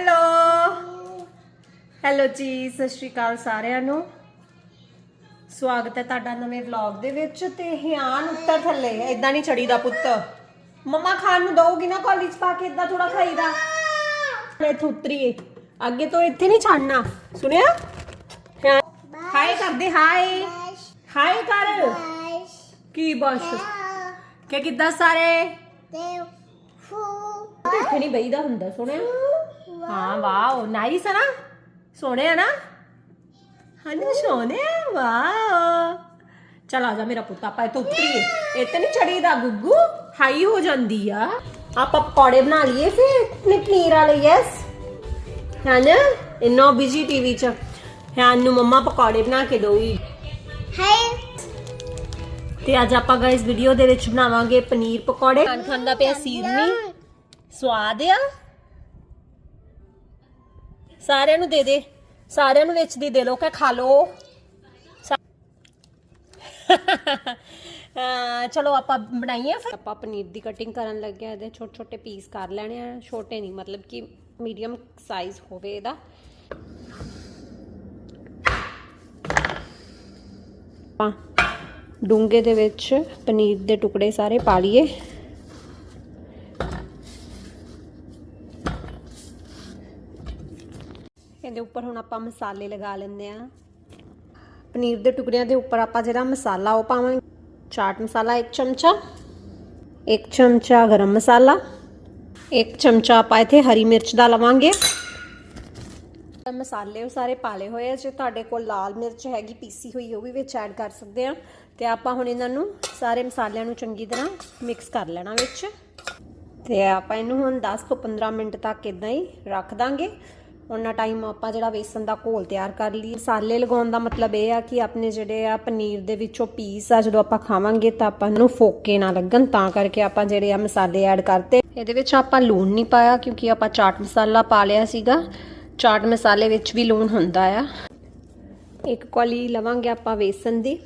Hello hello ਜੀ ਸਤਿ ਸ਼੍ਰੀ ਅਕਾਲ ਸਾਰਿਆਂ ਨੂੰ। ਸਵਾਗਤ ਹੈ ਤੁਹਾਡਾ ਨਵੇਂ ਵਲੌਗ ਦੇ ਵਿੱਚ ਤੇ ਹਿਆਨ ਉੱਤਰ ਥੱਲੇ ਇਦਾਂ ਨਹੀਂ ਛੜੀਦਾ ਪੁੱਤ। ਮੰਮਾ ਖਾਣ ਨੂੰ ਦਊਗੀ ਨਾ ਕਾਲਜ ਪਾ ਕੇ ਇਦਾਂ ਥੋੜਾ ਖਾਈਦਾ। ਲੈ ਉਤਰੀਏ ਅੱਗੇ ਤੋਂ ਇੱਥੇ ਨਹੀਂ ਛੱਡਣਾ। ਸੁਣਿਆ? ਹਾਈ ਕਰਦੇ ਹਾਈ ਹਾਈ ਕਰ। ਕੀ ਬਸ? ਕਿ ਕਿੱਦਾਂ ਸਾਰੇ? ਤੇ ਇੱਥੇ ਨਹੀਂ ਬਈਦਾ ਹੁੰਦਾ ਸੁਣਿਆ? ਹਾਂ ਵਾਓ ਨਾਈਸ ਹੈ ਨਾ? ਸੋਹਣਿਆ ਨਾ? ਹਨੂ ਸੋਹਣਿਆ ਵਾਓ। ਚਲ ਆ ਜਾ ਮੇਰਾ ਪੁੱਤ ਆਪਾਂ ਇੱਥੇ ਉਤਰੀਏ। ਇੱਥੇ ਨਹੀਂ ਚੜੀਦਾ ਗੁੱਗੂ। ਹਾਈ ਹੋ ਜਾਂਦੀ ਆ। ਆਪਾਂ ਪਕੌੜੇ ਬਣਾ ਲਈਏ ਫਿਰ ਆਪਣੇ ਪਨੀਰ ਵਾਲੇ ਯੈਸ ਹਾਂ ਨਾ ਇੰਨਾ ਬਿਜ਼ੀ ਟੀਵੀ ਚ। ਹਾਂ ਨੂੰ ਮੰਮਾ ਪਕੌੜੇ ਬਣਾ ਕੇ ਦੋਈ ਤੇ ਅੱਜ ਆਪਾਂ ਗਾਇਸ ਵੀਡੀਓ ਦੇ ਵਿੱਚ ਬਣਾਵਾਂਗੇ ਪਨੀਰ ਪਕੌੜੇ। ਖਾਣ ਖਾਂਦਾ ਪਿਆ ਸੀਰਨੀ ਸਵਾਦ ਆ। ਸਾਰਿਆਂ ਨੂੰ ਦੇ ਦੇ। ਸਾਰਿਆਂ ਨੂੰ ਵਿੱਚ ਦੀ ਦੇ ਲੋ ਕਿ ਖਾ ਲੋ ਚਲੋ ਆਪਾਂ ਬਣਾਈਏ ਫਿਰ। ਆਪਾਂ ਪਨੀਰ ਦੀ ਕਟਿੰਗ ਕਰਨ ਲੱਗਿਆ ਇਹਦੇ ਛੋਟੇ ਛੋਟੇ ਪੀਸ ਕਰ ਲੈਣੇ ਆ। ਛੋਟੇ ਨਹੀਂ, ਮਤਲਬ ਕਿ ਮੀਡੀਅਮ ਸਾਈਜ਼ ਹੋਵੇ ਇਹਦਾ। ਆਪਾਂ ਡੂੰਗੇ ਦੇ ਵਿੱਚ ਪਨੀਰ ਦੇ ਟੁਕੜੇ ਸਾਰੇ ਪਾ ਲਈਏ ਇਹਦੇ ਉੱਪਰ ਹੁਣ ਆਪਾਂ ਮਸਾਲੇ ਲਗਾ ਲੈਂਦੇ ਆ ਪਨੀਰ ਦੇ ਟੁਕੜਿਆਂ ਦੇ ਉੱਪਰ ਆਪਾਂ ਜਿਹੜਾ ਮਸਾਲਾ ਉਹ ਪਾਵਾਂਗੇ। ਚਾਟ ਮਸਾਲਾ 1 ਚਮਚਾ 1 ਚਮਚਾ ਗਰਮ ਮਸਾਲਾ 1 ਚਮਚਾ ਆਪਾਂ ਇੱਥੇ ਹਰੀ ਮਿਰਚ ਦਾ ਲਵਾਂਗੇ। ਮਸਾਲੇ ਉਹ ਸਾਰੇ ਪਾਲੇ ਹੋਏ ਆ, ਜੇ ਤੁਹਾਡੇ ਕੋਲ ਲਾਲ ਮਿਰਚ ਹੈਗੀ, ਪੀਸੀ ਹੋਈ ਉਹ ਵੀ ਵਿੱਚ ਐਡ ਕਰ ਸਕਦੇ ਆ ਤੇ ਆਪਾਂ ਹੁਣ ਇਹਨਾਂ ਨੂੰ ਸਾਰੇ ਮਸਾਲਿਆਂ ਨੂੰ ਚੰਗੀ ਤਰ੍ਹਾਂ ਮਿਕਸ ਕਰ ਲੈਣਾ ਵਿੱਚ। ਤੇ ਆਪਾਂ ਇਹਨੂੰ ਹੁਣ 10 ਤੋਂ 15 ਮਿੰਟ ਤੱਕ ਇਦਾਂ ਹੀ ਰੱਖ ਦਾਂਗੇ। ਉਹਨਾਂ ਟਾਈਮ ਆਪਾਂ ਜਿਹੜਾ ਵੇਸਨ ਦਾ ਘੋਲ ਤਿਆਰ ਕਰ ਲਈ ਮਸਾਲੇ ਲਗਾਉਣ ਦਾ ਮਤਲਬ ਇਹ ਆ ਕਿ ਆਪਣੇ ਜਿਹੜੇ ਆ ਪਨੀਰ ਦੇ ਵਿੱਚੋਂ ਪੀਸ ਆ, ਜਦੋਂ ਆਪਾਂ ਖਾਵਾਂਗੇ ਤਾਂ ਆਪਾਂ ਨੂੰ ਫੋਕੇ ਨਾ ਲੱਗਣ, ਤਾਂ ਕਰਕੇ ਆਪਾਂ ਜਿਹੜੇ ਆ ਮਸਾਲੇ ਐਡ ਕਰਤੇ। ਇਹਦੇ ਵਿੱਚ ਆਪਾਂ ਲੂਣ ਨਹੀਂ ਪਾਇਆ, ਕਿਉਂਕਿ ਆਪਾਂ ਚਾਟ ਮਸਾਲਾ ਪਾ ਲਿਆ ਸੀਗਾ। ਚਾਟ ਮਸਾਲੇ ਵਿੱਚ ਵੀ ਲੂਣ ਹੁੰਦਾ ਆ। ਇੱਕ ਕੌਲੀ ਲਵਾਂਗੇ ਆਪਾਂ ਵੇਸਨ ਦੀ।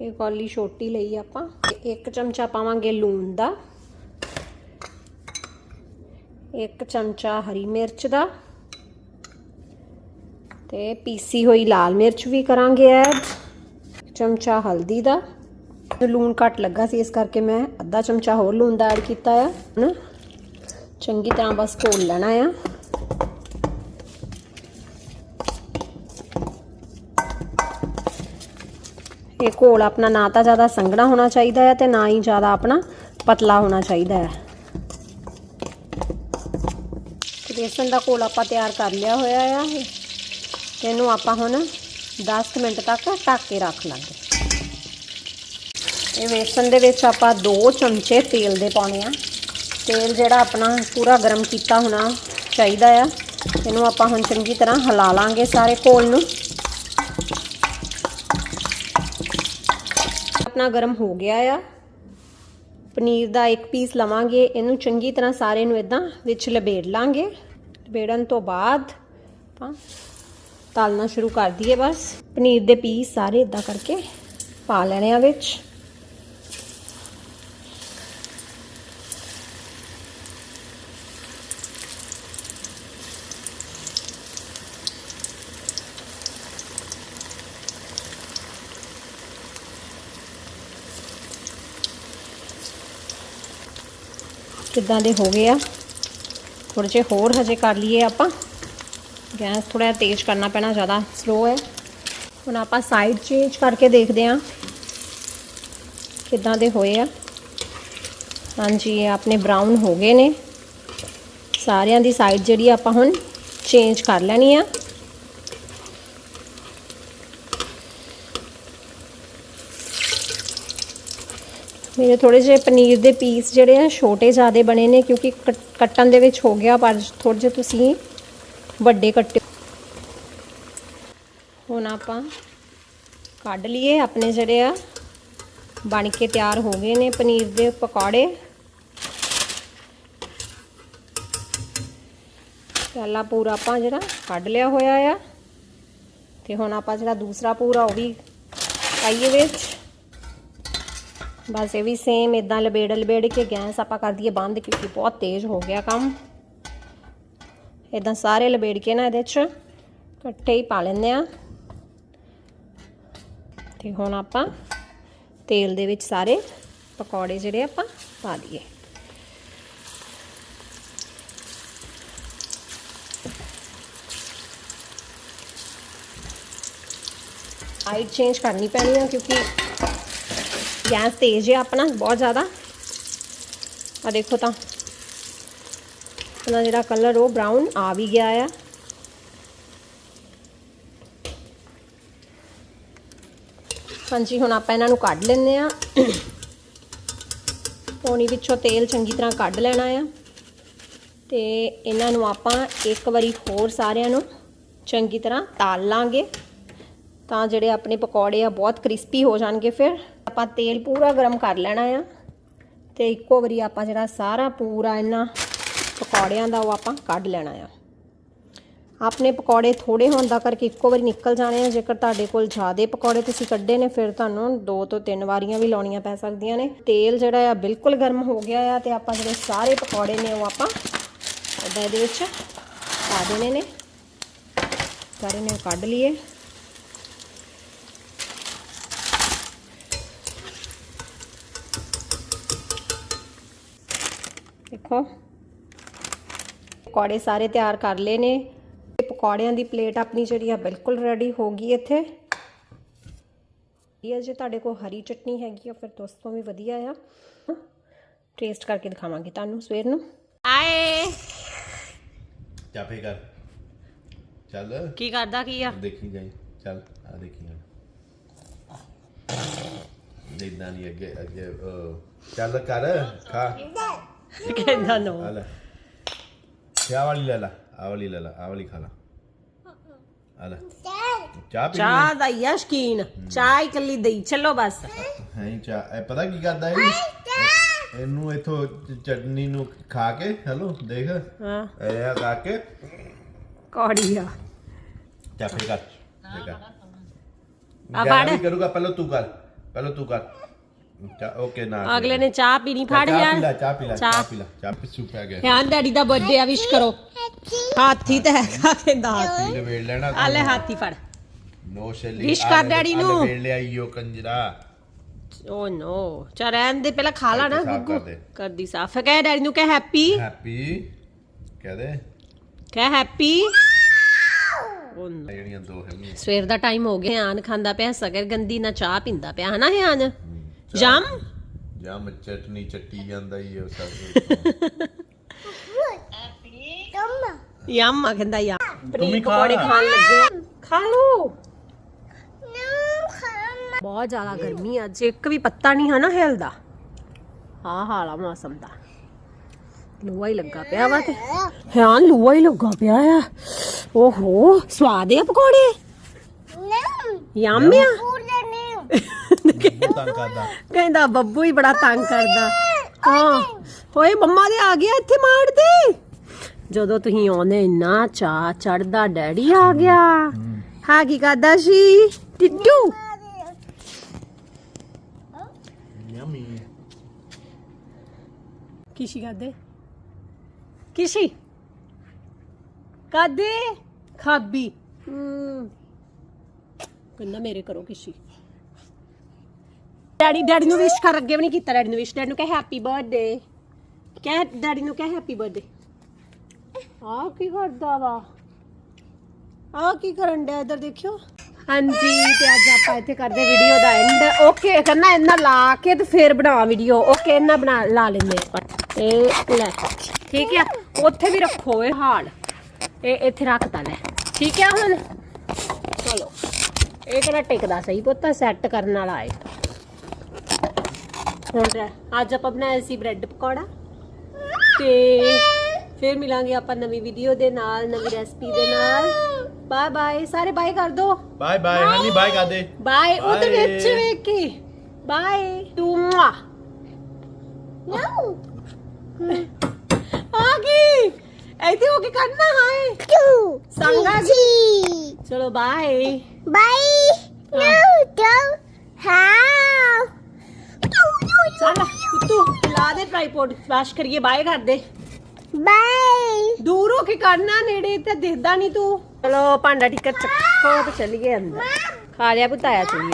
ਇਹ ਕੌਲੀ ਛੋਟੀ ਲਈ ਆਪਾਂ। ਇੱਕ ਚਮਚਾ ਪਾਵਾਂਗੇ ਲੂਣ ਦਾ। ਇੱਕ ਚਮਚਾ ਹਰੀ ਮਿਰਚ ਦਾ ਤੇ ਪੀਸੀ ਹੋਈ ਲਾਲ ਮਿਰਚ ਵੀ ਕਰਾਂਗੇ ਐਡ। ਚਮਚਾ ਹਲਦੀ ਦਾ। ਲੂਣ ਘੱਟ ਲੱਗਾ ਸੀ, ਇਸ ਕਰਕੇ ਮੈਂ ਅੱਧਾ ਚਮਚਾ ਹੋਰ ਲੂਣ ਦਾ ਐਡ ਕੀਤਾ ਆ। ਹੁਣ ਚੰਗੀ ਤਰ੍ਹਾਂ ਬਸ ਘੋਲ ਲੈਣਾ ਆ। ਇਹ ਘੋਲ ਆਪਣਾ ਨਾ ਤਾਂ ਜ਼ਿਆਦਾ ਸੰਘਣਾ ਹੋਣਾ ਚਾਹੀਦਾ ਹੈ ਤੇ ਨਾ ਹੀ ਜ਼ਿਆਦਾ ਆਪਣਾ ਪਤਲਾ ਹੋਣਾ ਚਾਹੀਦਾ ਹੈ ਬੇਸਨ ਦਾ ਘੋਲ ਆਪਾਂ ਤਿਆਰ ਕਰ ਲਿਆ ਹੋਇਆ ਆ ਇਹਨੂੰ ਆਪਾਂ ਹੁਣ 10 ਮਿੰਟ ਤੱਕ ਢੱਕ ਕੇ ਰੱਖ ਲਾਂਗੇ। ਇਹ ਬੇਸਨ ਦੇ ਵਿੱਚ ਆਪਾਂ 2 ਚਮਚੇ ਤੇਲ ਦੇ ਪਾਉਣੇ ਆ। ਤੇਲ ਜਿਹੜਾ ਆਪਣਾ ਪੂਰਾ ਗਰਮ ਕੀਤਾ ਹੋਣਾ ਚਾਹੀਦਾ ਆ। ਇਹਨੂੰ ਆਪਾਂ ਹੁਣ ਚੰਗੀ ਤਰ੍ਹਾਂ ਹਿਲਾ ਲਾਂਗੇ ਸਾਰੇ ਘੋਲ ਨੂੰ। ਆਪਣਾ ਗਰਮ ਹੋ ਗਿਆ ਆ। ਪਨੀਰ ਦਾ ਇੱਕ ਪੀਸ ਲਵਾਂਗੇ। ਇਹਨੂੰ ਚੰਗੀ ਤਰ੍ਹਾਂ ਸਾਰੇ ਨੂੰ ਇਦਾਂ ਵਿੱਚ ਲਪੇਟ ਲਾਂਗੇ। ਲਪੇੜਨ ਤੋਂ ਬਾਅਦ ਆਪਾਂ ਤਲਣਾ ਸ਼ੁਰੂ ਕਰ ਦਈਏ ਬਸ। ਪਨੀਰ ਦੇ ਪੀਸ ਸਾਰੇ ਇਦਾਂ ਕਰਕੇ ਪਾ ਲੈਣੇ ਆ ਵਿੱਚ। ਕਿੱਦਾਂ ਦੇ ਹੋ ਗਏ ਆ? ਥੋੜੇ ਜਿਹੇ ਹੋਰ ਹਜੇ ਕਰ ਲਈਏ ਆਪਾਂ। ਗੈਸ ਥੋੜਾ ਤੇਜ਼ ਕਰਨਾ ਪੈਣਾ, ਜ਼ਿਆਦਾ ਸਲੋ ਹੈ। ਹੁਣ ਆਪਾਂ ਸਾਈਡ ਚੇਂਜ ਕਰਕੇ ਦੇਖਦੇ ਹਾਂ ਕਿੱਦਾਂ ਦੇ ਹੋਏ ਆ। ਹਾਂਜੀ, ਇਹ ਆਪਣੇ ਬਰਾਊਨ ਹੋ ਗਏ ਨੇ। ਸਾਰਿਆਂ ਦੀ ਸਾਈਡ ਜਿਹੜੀ ਆਪਾਂ ਹੁਣ ਚੇਂਜ ਕਰ ਲੈਣੀ ਆ। ਮੇਰੇ ਥੋੜੇ ਜਿਹੇ ਪਨੀਰ ਦੇ ਪੀਸ ਜਿਹੜੇ ਆ, ਛੋਟੇ ਜ਼ਿਆਦੇ ਬਣੇ ਨੇ ਕਿਉਂਕਿ ਕੱਟਣ ਦੇ ਵਿੱਚ ਹੋ ਗਿਆ, ਪਰ ਥੋੜੇ ਜਿਹੇ ਤੁਸੀਂ ਵੱਡੇ ਕੱਟੇ ਹੁਣ ਆਪਾਂ ਕੱਢ ਲਈਏ ਆਪਣੇ ਜਿਹੜੇ ਆ, ਬਣ ਕੇ ਤਿਆਰ ਹੋ ਗਏ ਨੇ ਪਨੀਰ ਦੇ ਪਕੌੜੇ। ਪਹਿਲਾ ਪੂਰਾ ਆਪਾਂ ਜਿਹੜਾ ਕੱਢ ਲਿਆ ਹੋਇਆ ਆ, ਤੇ ਹੁਣ ਆਪਾਂ ਜਿਹੜਾ ਦੂਸਰਾ ਪੂਰਾ ਉਹ ਵੀ ਪਾਈਏ ਵਿੱਚ। ਬਸ ਇਹ ਵੀ ਸੇਮ ਇਦਾਂ ਲਬੇੜ ਲਬੇੜ ਕੇ ਗੈਸ ਆਪਾਂ ਕਰ ਦਈਏ ਬੰਦ ਕਿਉਂਕਿ ਬਹੁਤ ਤੇਜ਼ ਹੋ ਗਿਆ ਕੰਮ। ਇਦਾਂ ਸਾਰੇ ਲਬੇੜ ਕੇ ਨਾ ਇਹਦੇ 'ਚ ਇਕੱਠੇ ਹੀ ਪਾ ਲੈਂਦੇ ਆ ਤੇ ਹੁਣ ਆਪਾਂ ਤੇਲ ਦੇ ਵਿੱਚ ਸਾਰੇ ਪਕੌੜੇ ਜਿਹੜੇ ਆਪਾਂ ਪਾ ਦਈਏ। ਹਾਈਟ ਚੇਂਜ ਕਰਨੀ ਪੈਣੀ ਆ ਕਿਉਂਕਿ ਗੈਸ ਤੇਜ਼ ਹੈ ਆਪਣਾ, ਬਹੁਤ ਜ਼ਿਆਦਾ। ਆ ਦੇਖੋ ਤਾਂ। ਇਹਦਾ ਜਿਹੜਾ ਕਲਰ ਉਹ ਬਰਾਊਨ ਆ ਵੀ ਗਿਆ ਆ। ਹਾਂਜੀ, ਹੁਣ ਆਪਾਂ ਇਹਨਾਂ ਨੂੰ ਕੱਢ ਲੈਂਦੇ ਆ ਪੌਣੀ ਵਿੱਚੋਂ ਤੇਲ ਚੰਗੀ ਤਰ੍ਹਾਂ ਕੱਢ ਲੈਣਾ ਆ। ਤੇ ਇਹਨਾਂ ਨੂੰ ਆਪਾਂ ਇੱਕ ਵਾਰੀ ਹੋਰ ਸਾਰਿਆਂ ਨੂੰ ਚੰਗੀ ਤਰ੍ਹਾਂ ਤਾਲ ਲਾਂਗੇ। ਤਾਂ ਜਿਹੜੇ ਆਪਣੇ ਪਕੌੜੇ ਆ, ਬਹੁਤ ਕ੍ਰਿਸਪੀ ਹੋ ਜਾਣਗੇ ਫਿਰ। ਆਪਾਂ ਤੇਲ ਪੂਰਾ ਗਰਮ ਕਰ ਲੈਣਾ ਆ ਤੇ ਇੱਕੋ ਵਾਰੀ ਆਪਾਂ ਜਿਹੜਾ ਸਾਰਾ ਪੂਰਾ ਇਹਨਾਂ ਪਕੌੜਿਆਂ ਦਾ ਉਹ ਆਪਾਂ ਕੱਢ ਲੈਣਾ ਆ। ਆਪਣੇ ਪਕੌੜੇ ਥੋੜੇ ਹੋਣ ਦਾ ਕਰਕੇ ਇੱਕੋ ਵਾਰੀ ਨਿਕਲ ਜਾਣੇ ਆ। ਜੇਕਰ ਤੁਹਾਡੇ ਕੋਲ ਜ਼ਿਆਦੇ ਪਕੌੜੇ ਤੁਸੀਂ ਕੱਢੇ ਨੇ, ਫਿਰ ਤੁਹਾਨੂੰ ਦੋ ਤੋਂ ਤਿੰਨ ਵਾਰੀਆਂ ਵੀ ਲਾਉਣੀਆਂ ਪੈ ਸਕਦੀਆਂ ਨੇ। ਤੇਲ ਜਿਹੜਾ ਆ ਬਿਲਕੁਲ ਗਰਮ ਹੋ ਗਿਆ ਆ ਤੇ ਆਪਾਂ ਜਿਹੜੇ ਸਾਰੇ ਪਕੌੜੇ ਨੇ ਉਹ ਆਪਾਂ ਇੱਦਾਂ ਇਹਦੇ ਵਿੱਚ ਪਾ ਦੇਣੇ ਨੇ। ਸਾਰੇ ਨੇ ਕੱਢ ਲਈਏ। ਦੇਖੋ ਪਕੌੜੇ ਸਾਰੇ ਤਿਆਰ ਕਰ ਲਏ ਨੇ। ਤੇ ਪਕੌੜਿਆਂ ਦੀ ਪਲੇਟ ਆਪਣੀ ਜਿਹੜੀ ਆ ਬਿਲਕੁਲ ਰੈਡੀ ਹੋ ਗਈ ਇੱਥੇ। ਇਹ ਜੇ ਤੁਹਾਡੇ ਕੋਲ ਹਰੀ ਚਟਨੀ ਹੈਗੀ ਆ ਫਿਰ ਦੋਸਤੋ ਵੀ ਵਧੀਆ ਆ। ਟੇਸਟ ਕਰਕੇ ਦਿਖਾਵਾਂਗੀ ਤੁਹਾਨੂੰ ਸਵੇਰ ਨੂੰ। ਆਏ। ਚਾਪੇ ਕਰ ਚੱਲ। ਕੀ ਕਰਦਾ ਕੀ ਆ? ਦੇਖੀ ਜਾਈ। ਚੱਲ ਆ ਦੇਖੀ ਹੁਣ ਇਦਾਂ ਨਹੀਂ ਅੱਗੇ ਅੱਗੇ ਚੱਲ ਕਰ ਖਾ। ਕਹਿੰਦਾ ਨੋ ਆ ਲੈ ਚਾਹ ਵਾਲੀ ਲੈ ਲਾ ਆ ਵਾਲੀ ਲੈ ਲਾ ਆ ਵਾਲੀ ਖਾ ਲਾ ਆ ਲੈ ਚਾਹ ਪੀ ਚਾਹ ਦਾ ਹੀ ਆ ਸ਼ਕੀਨ ਚਾਹ ਇਕੱਲੀ ਦਈ ਚੱਲੋ ਬਸ ਹੈ ਚਾਹ ਇਹ ਪਤਾ ਕੀ ਕਰਦਾ ਇਹ ਇਹਨੂੰ ਇਥੋਂ ਚਟਨੀ ਨੂੰ ਖਾ ਕੇ ਹੈਲੋ ਦੇਖ ਹਾਂ ਇਹ ਆ ਖਾ ਕੇ ਕੌੜੀ ਆ ਚਾਪੇ ਕਰ ਆ ਫੜ। ਕਰੂਗਾ ਪਹਿਲਾਂ ਤੂੰ ਕਰ ਪਹਿਲਾਂ ਤੂੰ ਕਰ ਓਕੇ ਨਾ ਅਗਲੇ ਨੇ ਚਾਹ ਪੀਣੀ ਫੜ ਚਾਹ ਪੀ ਲੈ ਯਾਰ। ਚਾਹ ਪੀ ਲੈ ਚਾਹ। ਪੀ ਲੈ ਚਾਹ ਪੈ ਗਿਆ। ਧਿਆਨ ਡੈਡੀ ਦਾ ਬਰਥਡੇ ਆ ਵਿਸ਼ ਕਰੋ। ਹਾਥੀ ਤੇ ਹੈਗਾ ਕਹਿੰਦਾ ਹਾਥੀ ਇਹ ਵੇੜ ਲੈਣਾ ਆ ਲੈ ਹਾਥੀ ਫੜ। ਨੋ ਸ਼ੈਲੀ। Wish ਕਰ ਡੈਡੀ ਨੂੰ। ਵੇੜ ਲਿਆ ਈਓ ਕੰਜਰਾ। ਓ ਨੋ। ਚਾ ਰਹਿਣ ਦੇ ਪਹਿਲਾਂ ਖਾ ਲਾ ਨਾ ਸਾਫ਼ ਗੁੱਗੂ। ਦੇ। ਕਰਦੀ ਸਾਫ਼। ਕਹਿ ਡੈਡੀ ਨੂੰ ਕਹਿ ਹੈਪੀ। ਹੈਪੀ ਕਹਦੇ ਕਹਿ ਹੈਪੀ। ਓ ਨੋ ਜਿਹੜੀਆਂ ਦੋ ਹੈਗੀਆਂ। ਸਵੇਰ ਦਾ ਟਾਈਮ ਹੋ ਗਿਆ ਆਨ ਖਾਂਦਾ ਪਿਆ ਸਗਰ ਗੰਦੀ ਨਾ ਚਾਹ ਪੀਂਦਾ ਪਿਆ। ਹਨਾ ਹਿਆਨ ਜਮ? ਜਮ ਚਟਨੀ ਚੱਟੀ ਜਾਂਦਾ ਈ ਉਹ ਸਭ। ਯਮ ਆ ਕਹਿੰਦਾ ਯਮ। ਤੂੰ ਵੀ ਖਾ ਪਕੌੜੇ ਲਾ। ਖਾਣ ਲੱਗੇ ਆ। ਖਾ ਲੋ ਬਹੁਤ ਜ਼ਿਆਦਾ ਗਰਮੀ ਆ, ਅੱਜ ਇੱਕ ਵੀ ਪੱਤਾ ਨਹੀਂ ਹੈ ਨਾ ਹਿਲਦਾ। ਹਾਂ ਹਾਲਾ ਮੌਸਮ ਦਾ। ਲੂਆ ਹੀ ਲੱਗਾ ਪਿਆ ਵਾ ਤੇ। ਹਾਂ ਲੂਆ ਹੀ ਲੱਗਾ ਪਿਆ ਆ। ਓਹੋ ਸਵਾਦ ਆ ਪਕੌੜੇ? ਯਮ। ਆ? ਤੰਗ ਕਰਦਾ। ਕਹਿੰਦਾ ਬੱਬੂ ਹੀ ਬੜਾ ਤੰਗ ਕਰਦਾ। ਹਾਂ। ਹੋਏ ਮੰਮਾ ਦੇ ਆ ਗਿਆ ਇੱਥੇ ਮਾਰ ਦੇ। ਜਦੋਂ ਤੁਸੀਂ ਆਉਂਦੇ ਇੰਨਾ ਚਾ ਚੜਦਾ ਡੈਡੀ ਆ ਗਿਆ। ਹਾਂ। ਕੀ ਕਰਦਾ ਸੀ? ਟਿੱਡੂ। ਯਮੀ। ਕਿਸ਼ੀ ਕਰਦੇ ਕਿਸ਼ੀ। ਕਾਦੇ ਖਾਬੀ। ਹਮ ਕਹਿੰਦਾ ਮੇਰੇ ਕਰੋ ਕਿਸ਼ੀ। ਡੈਡੀ ਡੈਡੀ ਨੂੰ ਵਿਸ਼ ਕਰ ਅੱਗੇ ਵੀ ਨਹੀਂ ਕੀਤਾ, ਡੈਡੀ ਨੂੰ ਵਿਸ਼ ਡੈਡੀ ਨੂੰ ਕਹੇ ਹੈਪੀ ਬਰਥਡੇ ਕਹਿ, ਡੈਡੀ ਨੂੰ ਕਹੇ ਹੈਪੀ ਬਰਥਡੇ ਆ ਕੀ ਕਰਦਾ ਵਾ? ਆ ਕੀ ਕਰਨ ਡਿਆ ਇਧਰ ਦੇਖਿਓ। ਹਾਂਜੀ, ਤੇ ਅੱਜ ਆਪਾਂ ਇੱਥੇ ਕਰਦੇ ਵੀਡੀਓ ਦਾ ਐਂਡ ਓਕੇ ਕਰਨਾ ਇਹਨਾਂ ਲਾ ਕੇ ਤੇ ਫੇਰ ਬਣਾ ਵੀਡੀਓ ਓਕੇ ਇਹਨਾਂ ਬਣਾ, ਲਾ ਲੈਂਦੇ ਆਪਾਂ। ਇਹ ਲੈ, ਠੀਕ ਆ? ਉੱਥੇ ਵੀ ਰੱਖੋ ਇਹ ਹਾਲ। ਇਹ ਇੱਥੇ ਰੱਖਤਾ ਲੈ। ਠੀਕ ਆ ਹੁਣ? ਚਲੋ। ਇਹ ਕਿਹੜਾ ਟਿਕਦਾ ਸਹੀ ਪੁੱਤ? ਸੈੱਟ ਕਰਨ ਵਾਲਾ ਏ ਹੁਣ ਰਹਿ- ਅੱਜ ਆਪਾਂ ਬਣਾਇਆ ਸੀ ਬ੍ਰੈਡ ਪਕੌੜਾ ਤੇ ਫਿਰ ਮਿਲਾਂਗੇ ਆਪਾਂ ਨਵੀਂ ਵੀਡੀਓ ਦੇ ਨਾਲ ਨਵੀਂ ਰੈਸਪੀ ਦੇ ਨਾਲ ਬਾਏ ਬਾਏ ਸਾਰੇ ਬਾਏ ਕਰ ਦੋ ਬਾਏ ਬਾਏ ਹਾਂਜੀ ਬਾਏ ਕਰਦੇ ਬਾਏ ਉਹਦੇ Bye. ਵਿੱਚ ਵੇਖ ਕੇ ਬਾਏ ਟੂਆ ਆ ਗਈ ਇੱਥੇ ਹੋ ਕੇ ਕਰਨਾ ਹੈ ਸੰਗਾ ਜੀ ਚਲੋ ਬਾਏ ਚੱਲ ਕੁੱਤੂ ਲਾ ਦੇ ਟ੍ਰਾਈਪੋਡ ਵਾਸ਼ ਕਰੀਏ ਬਾਏ ਕਰ ਦੇ। ਬਾਏ। ਦੂਰ ਹੋ ਕੇ ਕਰਨਾ ਨੇੜੇ ਤੇ ਦਿਖਦਾ ਨਹੀਂ ਤੂੰ। ਚਲੋ ਭਾਂਡਾ ਟਿੱਕਰ ਚੱਕੋ ਤੇ ਚੱਲੀਏ ਅੰਦਰ। ਖਾ ਲਿਆ ਪੁੱਤ ਆਇਆ